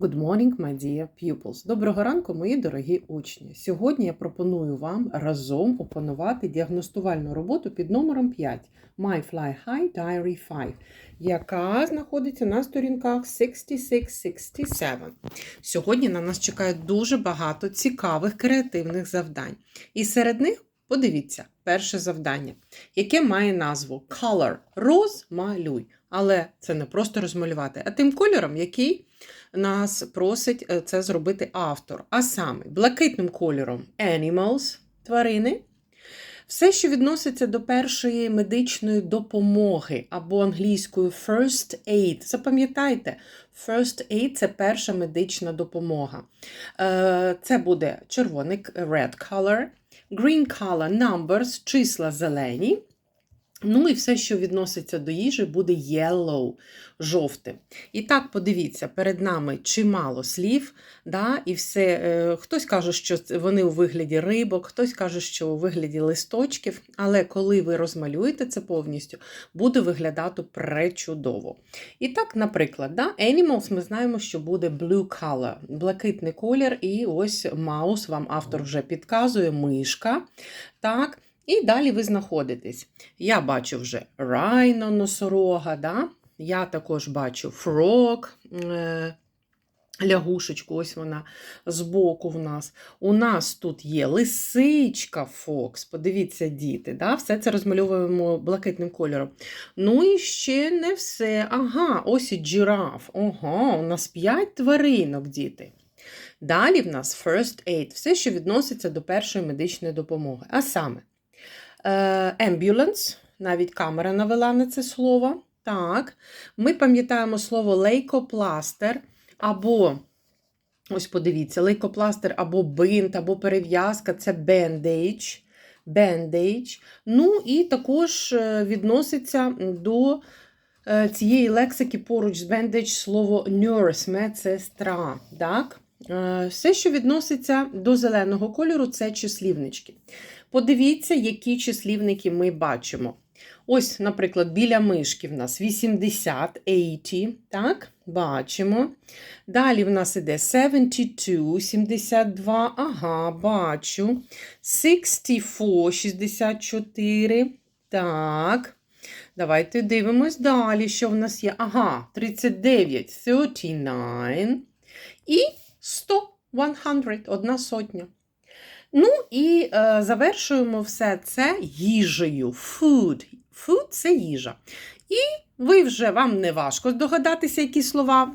Good morning, my dear pupils. Доброго ранку, мої дорогі учні. Сьогодні я пропоную вам разом опанувати діагностувальну роботу під номером 5 My Fly High Diary 5, яка знаходиться на сторінках 66-67. Сьогодні на нас чекає дуже багато цікавих креативних завдань. І серед них подивіться перше завдання, яке має назву Color Розмалюй. Але це не просто розмалювати, а тим кольором, який нас просить е, це зробити автор. А саме блакитним кольором animals тварини. Все, що відноситься до першої медичної допомоги або англійською first aid. Запам'ятайте, first aid це перша медична допомога. Е, Це буде червоний red color, green color numbers, числа зелені. Ну і все, що відноситься до їжі, буде yellow, жовтим. І так, подивіться, перед нами чимало слів, да, і все, е, хтось каже, що вони у вигляді рибок, хтось каже, що у вигляді листочків, але коли ви розмалюєте це повністю, буде виглядати пречудово. І так, наприклад, да, animals ми знаємо, що буде blue color, блакитний колір, і ось маус, вам автор вже підказує, мишка. так, і далі ви знаходитесь. Я бачу вже райно, носорога, да? я також бачу фрог, е, лягушечку, ось вона збоку в нас. У нас тут є лисичка Фокс. Подивіться, діти. да? Все це розмальовуємо блакитним кольором. Ну і ще не все. Ага, ось і джираф. Ага, у нас 5 тваринок, діти. Далі в нас first aid, все, що відноситься до першої медичної допомоги. А саме. Ambulance, навіть камера навела на це слово. Так, Ми пам'ятаємо слово лейкопластер, або, ось подивіться, лейкопластер або бинт, або перев'язка це bandage. bandage. Ну, і також відноситься до цієї лексики поруч з bandage слово nurse, медсестра. Так? Все, що відноситься до зеленого кольору, це числівнички. Подивіться, які числівники ми бачимо. Ось, наприклад, біля мишки в нас 80, 80, так, бачимо. Далі в нас іде 72, 72, ага, бачу. 64, 64, так. Давайте дивимось далі, що в нас є. Ага, 39, 39 і 100, 100, одна сотня. Ну і е, завершуємо все це їжею. Food. Food – це їжа. І ви вже вам не важко здогадатися, які слова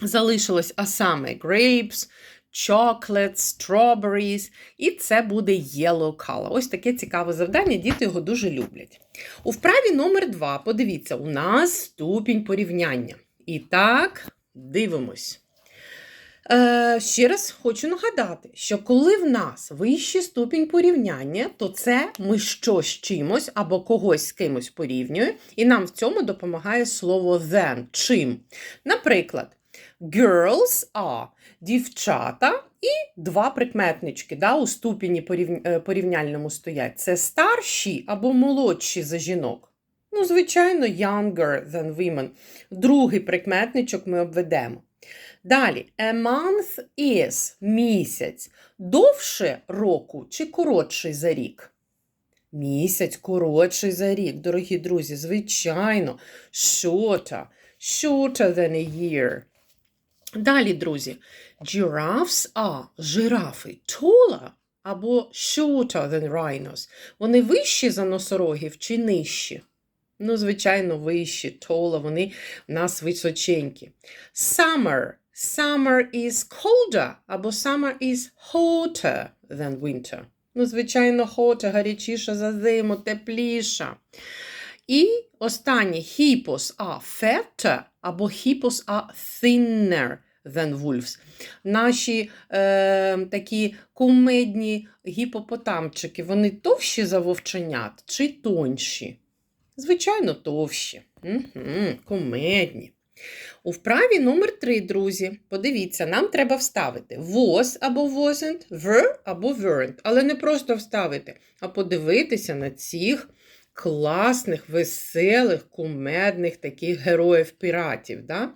залишилось, а саме grapes, chocolate, strawberries. І це буде yellow color. Ось таке цікаве завдання, діти його дуже люблять. У вправі номер 2 подивіться, у нас ступінь порівняння. І так, дивимось. Е, Ще раз хочу нагадати, що коли в нас вищий ступінь порівняння, то це ми щось чимось або когось з кимось порівнюємо, і нам в цьому допомагає слово than. Чим? Наприклад, girls are дівчата і два прикметнички да, у ступені порівняльному стоять. Це старші або молодші за жінок. Ну, звичайно, younger than women. Другий прикметничок ми обведемо. Далі, a month is місяць. Довше року чи коротший за рік? Місяць коротший за рік, дорогі друзі, звичайно, shorter, shorter than a year. Далі, друзі, giraffes are жирафи taller або shorter than rhinos. Вони вищі за носорогів чи нижчі? Ну, звичайно, вищі, taller, вони в нас височенькі. Summer – Summer is colder або summer is hotter than winter. Ну, звичайно, hotter, гарячіша за зиму, тепліша. І останнє hippos are fatter або hippos are thinner than wolves. Наші е, такі кумедні гіпопотамчики, вони товщі за вовченят чи тонші? Звичайно, товщі. Угу, Кумедні. У вправі номер 3, друзі, подивіться, нам треба вставити was або wasn't, were або weren't. Але не просто вставити, а подивитися на цих класних, веселих, кумедних таких героїв-піратів. Да?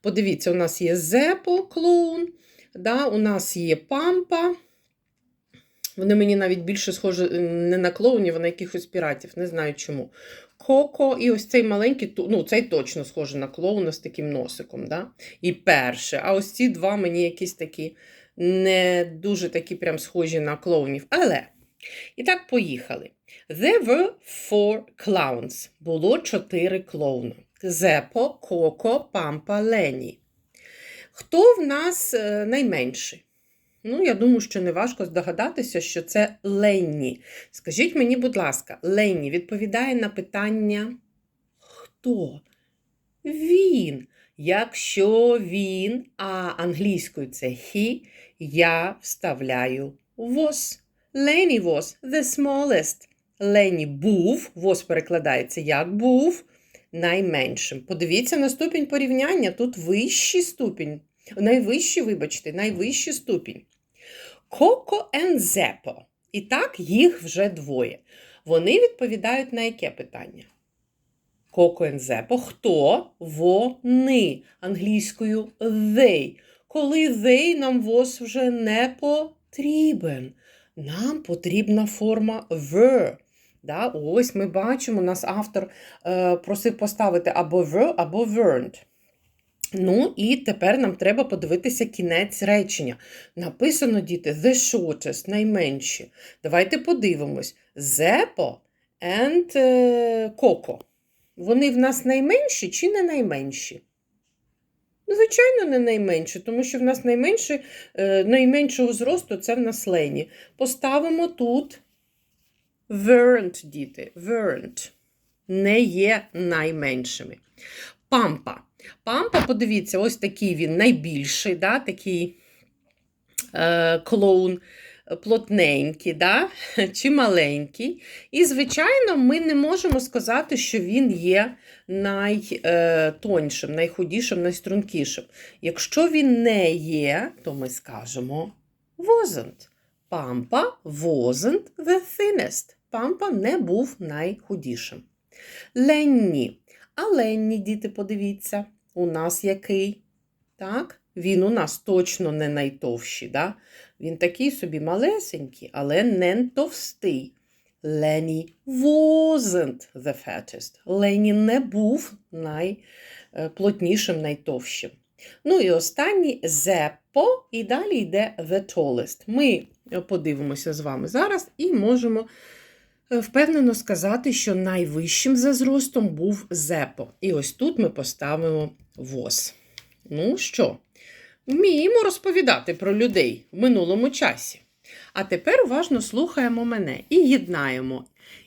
Подивіться, у нас є Зепо, клоун, да? у нас є Пампа. Вони мені навіть більше схожі е, не на клоунів, а на якихось піратів, не знаю чому. Коко, і ось цей маленький, ну цей точно схожий на клоуна з таким носиком. Да? І перше. А ось ці два мені якісь такі не дуже такі прям схожі на клоунів. Але. І так, поїхали. There were four clowns. Було чотири клоуни. Зепо, Коко, Пампа, Лені. Хто в нас е, найменший? Ну, я думаю, що неважко здогадатися, що це Ленні. Скажіть мені, будь ласка, Ленні відповідає на питання хто? Він. Якщо він, а англійською це he, я вставляю was. Lenny was the smallest. Лені був, was перекладається як був, найменшим. Подивіться на ступінь порівняння. Тут вищий ступінь. Найвищий, вибачте, найвищий ступінь. Коко and Зепо. І так, їх вже двоє. Вони відповідають на яке питання? Коко Зепо. Хто? Вони. Англійською they. Коли they нам was вже не потрібен. Нам потрібна форма were. Да? Ось ми бачимо, нас автор е, просив поставити або were, або weren't. Ну, і тепер нам треба подивитися кінець речення. Написано, діти, the shortest, найменші. Давайте подивимось. Зепо and Коко. Вони в нас найменші чи не найменші? Звичайно, не найменші, тому що в нас найменші, е, найменшого зросту це в нас Лені. Поставимо тут weren't, діти. Weren't. Не є найменшими. Пампа. Пампа, подивіться, ось такий він найбільший, да, такий е, клоун плотненький, да, чи маленький. І, звичайно, ми не можемо сказати, що він є найтоншим, найхудішим, найстрункішим. Якщо він не є, то ми скажемо wasn't. Пампа wasn't the thinnest. Пампа не був найхудішим. Ленні. А Ленні, діти, подивіться, у нас який? Так? Він у нас точно не найтовщий. Да? Він такий собі малесенький, але не товстий. Ленні wasn't the fattest. Ленні не був найплотнішим, найтовщим. Ну і останній Зеппо, і далі йде the tallest. Ми подивимося з вами зараз і можемо е, впевнено сказати, що найвищим за зростом був Зепо. І ось тут ми поставимо воз. Ну що, вміємо розповідати про людей в минулому часі. А тепер уважно слухаємо мене і єднаємо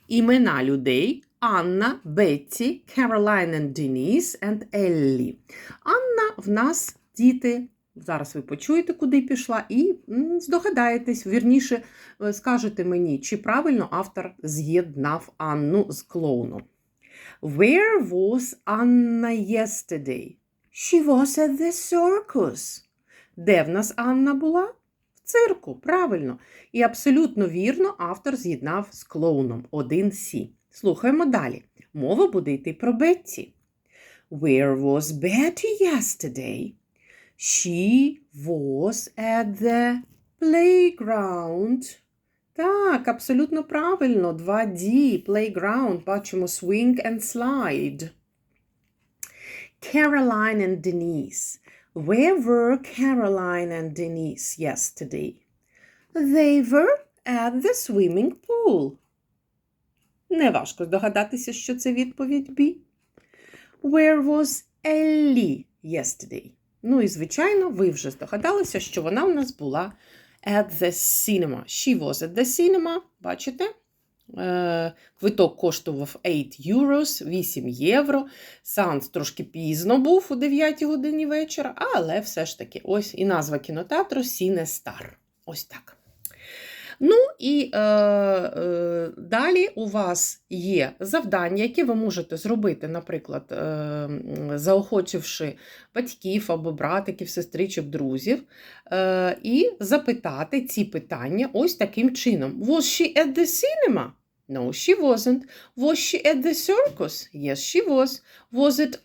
імена людей Анна, Бетті, and Denise and Еллі. Анна в нас діти. Зараз ви почуєте, куди пішла, і здогадаєтесь, вірніше е, скажете мені, чи правильно автор з'єднав Анну з клоуном. Where was Anna yesterday? She was at the circus. Де в нас Анна була? В цирку, правильно. І абсолютно вірно автор з'єднав з клоуном 1С. Слухаємо далі. Мова буде йти про Бетті. Where was Betty yesterday? She was at the playground. Так, абсолютно правильно. 2D, playground. Бачимо swing and slide. Caroline and Denise. Where were Caroline and Denise yesterday? They were at the swimming pool. Неважко здогадатися, що це відповідь B. Where was Ellie yesterday? Ну і, звичайно, ви вже здогадалися, що вона у нас була at the cinema. She was at the cinema. Бачите? Е, Квиток коштував 8 euros, 8 євро. Санс трошки пізно був у 9 годині вечора, але все ж таки, ось і назва кінотеатру Сіне Стар. Ось так. Ну і е, е, далі у вас є завдання, які ви можете зробити, наприклад, е, заохочивши батьків або братиків, сестричок, друзів, е, і запитати ці питання ось таким чином. Was she at the cinema? No, she wasn't. Was she at the circus? Yes, she was. Was it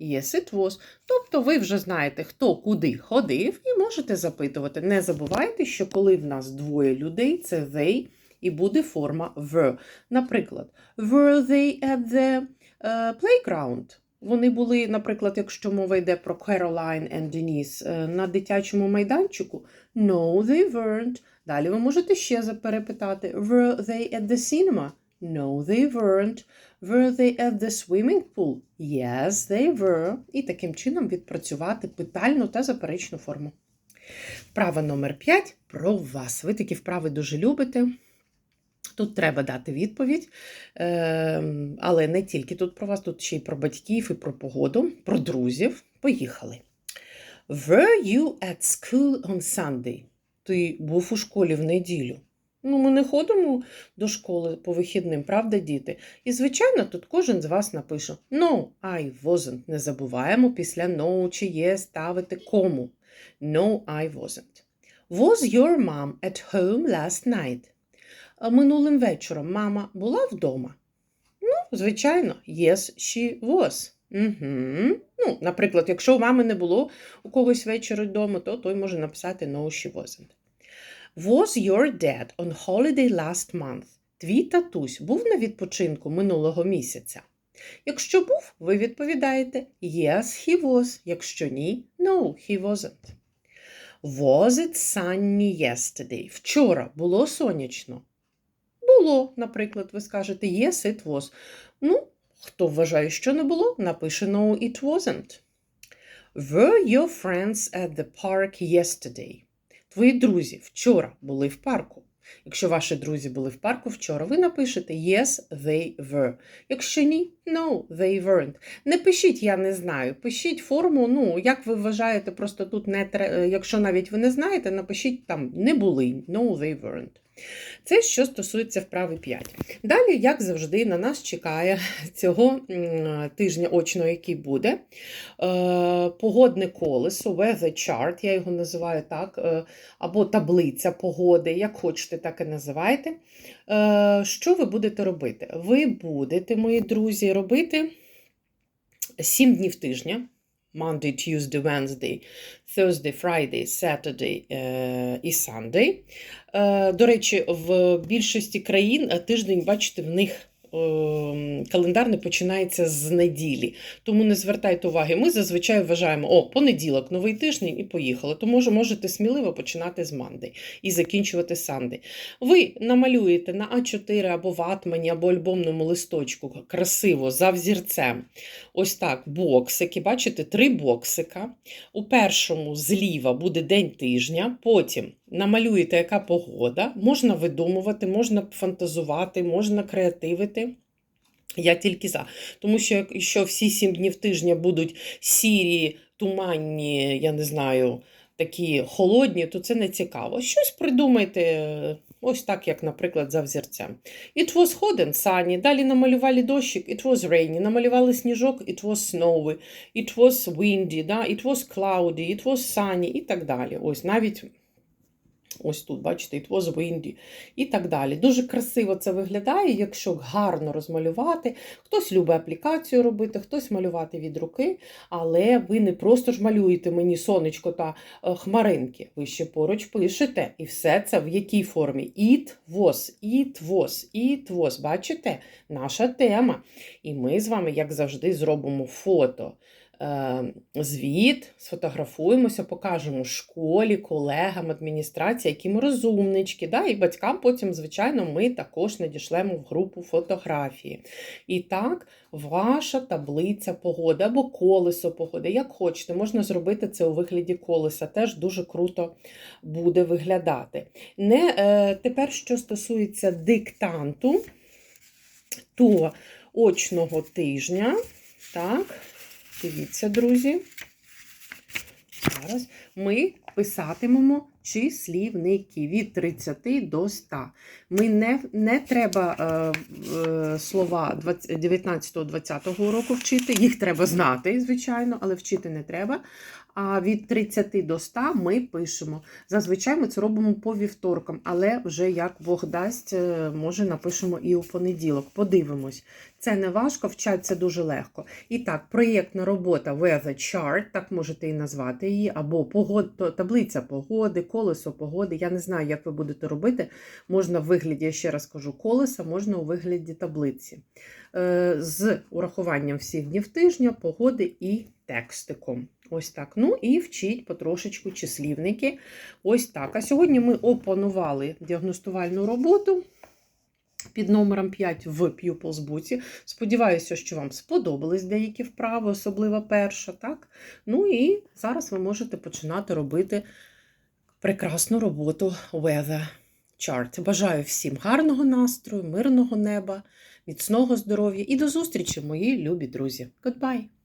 Yes, it. Тобто ви вже знаєте, хто куди ходив, і можете запитувати. Не забувайте, що коли в нас двоє людей, це they, і буде форма were. Наприклад, were they at the е, playground? Вони були, наприклад, якщо мова йде про Caroline and Denise, е, на дитячому майданчику. No, they weren't. Далі ви можете ще перепитати. Were they at the cinema? No, they weren't. Were they at the swimming pool? Yes, they were. І таким чином відпрацювати питальну та заперечну форму. Вправа номер 5 про вас. Ви такі вправи дуже любите. Тут треба дати відповідь, Ем, але не тільки тут про вас, тут ще й про батьків, і про погоду, про друзів. Поїхали. Were you at school on Sunday? Ти був у школі в неділю. Ну, ми не ходимо до школи по вихідним, правда, діти? І, звичайно, тут кожен з вас напише No, I wasn't. Не забуваємо після no чи є ставити кому. No, I wasn't. Was your mom at home last night? Минулим вечором мама була вдома? Ну, звичайно, yes, she was. Угу. Ну, наприклад, якщо у мами не було у когось вечора вдома, то той може написати no, she wasn't. Was your dad on holiday last month? Твій татусь був на відпочинку минулого місяця? Якщо був, ви відповідаєте Yes, he was. Якщо ні, No, he wasn't. Was it sunny yesterday? Вчора було сонячно? Було, наприклад, ви скажете Yes, it was. Ну, хто вважає, що не було, напише No, it wasn't. Were your friends at the park yesterday? Твої друзі вчора були в парку. Якщо ваші друзі були в парку вчора, ви напишете Yes, they were. Якщо ні, No, they weren't. Не пишіть, я не знаю. Пишіть форму, ну, як ви вважаєте, просто тут не тре... якщо навіть ви не знаєте, напишіть там не були, No, they weren't. Це що стосується вправи 5. Далі, як завжди, на нас чекає цього тижня очного, який буде. Е, Погодне колесо, weather chart, я його називаю так, е, або таблиця погоди, як хочете, так і називайте. Е, Що ви будете робити? Ви будете, мої друзі, робити 7 днів тижня. Monday, Tuesday, Wednesday, Thursday, Friday, Saturday е, і Sunday. Е, До речі, в більшості країн е, тиждень, бачите, в них е, календар не починається з неділі. Тому не звертайте уваги. Ми зазвичай вважаємо, о, понеділок, новий тиждень і поїхали. Тому може, можете сміливо починати з Monday і закінчувати Sunday. Ви намалюєте на А4 або ватмані, або альбомному листочку красиво за взірцем. Ось так, боксики. Бачите, три боксика. У першому зліва буде день тижня, потім намалюєте, яка погода. Можна видумувати, можна фантазувати, можна креативити. Я тільки за. Тому що якщо всі сім днів тижня будуть сірі, туманні, я не знаю, такі холодні, то це не цікаво. Щось придумайте, ось так, як, наприклад, за взірцем. It was hot and sunny. Далі намалювали дощик, it was rainy. Намалювали сніжок, it was snowy. It was windy, да? it was cloudy, it was sunny і так далі. Ось навіть ось тут, бачите, it was windy і так далі. Дуже красиво це виглядає, якщо гарно розмалювати. Хтось любить аплікацію робити, хтось малювати від руки, але ви не просто ж малюєте мені сонечко та е, хмаринки. Ви ще поруч пишете. І все це в якій формі? It was, it was, it was. Бачите? Наша тема. І ми з вами, як завжди, зробимо фото. Е, Звіт, сфотографуємося, покажемо школі, колегам, адміністрації, які ми розумнички. Да? І батькам потім, звичайно, ми також надішлемо в групу фотографії. І так, ваша таблиця погоди або колесо погоди, як хочете, можна зробити це у вигляді колеса, теж дуже круто буде виглядати. Не, е, тепер, що стосується диктанту, то очного тижня, так, дивіться, друзі. Зараз ми писатимемо числівники від 30 до 100. Ми не, не треба е, е, слова 19-20 року вчити, їх треба знати, звичайно, але вчити не треба. а від 30 до 100 ми пишемо. Зазвичай ми це робимо по вівторкам, але вже як Бог дасть, е, може напишемо і у понеділок. Подивимось. Це не важко, вчаться дуже легко. І так, проєктна робота Weather Chart, так можете і назвати її, або погод, таблиця погоди, колесо погоди. Я не знаю, як ви будете робити. Можна в вигляді, я ще раз кажу, колеса, можна у вигляді таблиці. Е, З урахуванням всіх днів тижня, погоди і текстиком. Ось так. Ну і вчіть потрошечку числівники. Ось так. А сьогодні ми опанували діагностувальну роботу під номером 5 в Pupils. Сподіваюся, що вам сподобались деякі вправи, особливо перша. Так? Ну і зараз ви можете починати робити прекрасну роботу Weather Chart. Бажаю всім гарного настрою, мирного неба, міцного здоров'я і до зустрічі, мої любі друзі. Goodbye!